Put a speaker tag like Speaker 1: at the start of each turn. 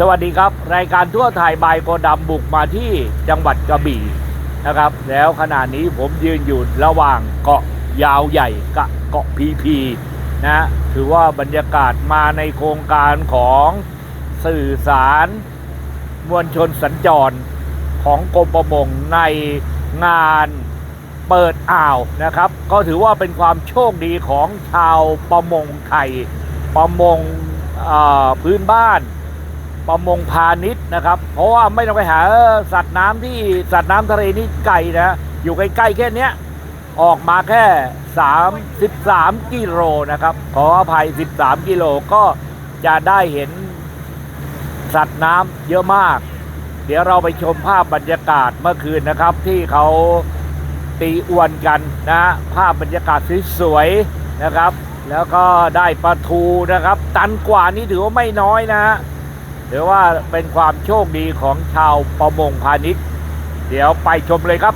Speaker 1: สวัสดีครับ รายการทั่วไทยบายโกดำบุกมาที่จังหวัดกระบี่นะครับ แล้วขณะนี้ผมยืนอยู่ระหว่างเกาะยาวใหญ่กับเกาะพีพีนะถือว่าบรรยากาศมาในโครงการของสื่อสารมวลชนสัญจรของกรมประมงในงานเปิดอ่าวนะครับ ก็ถือว่าเป็นความโชคดีของชาวประมงไทยประมงพื้นบ้าน ประมงพาณิชย์นะครับ เพราะว่าไม่ต้องไปหาสัตว์น้ำที่สัตว์น้ำทะเลนี่ไกลนะอยู่ใกล้ๆแค่เนี้ยออกมาแค่ 3 13กิโลนะครับ ขออภัย 13 กิโลก็จะได้เห็นสัตว์น้ำเยอะมาก เดี๋ยวเราไปชมภาพบรรยากาศเมื่อคืนนะครับ ที่เขาตีอวนกันนะภาพบรรยากาศสวยๆนะครับ แล้วก็ได้ปลาทูนะครับ ตันกว่านี่ถือว่าไม่น้อยนะ ถือว่าเป็นความโชคดีของชาวประมงพาณิชย์ เดี๋ยวไปชมเลยครับ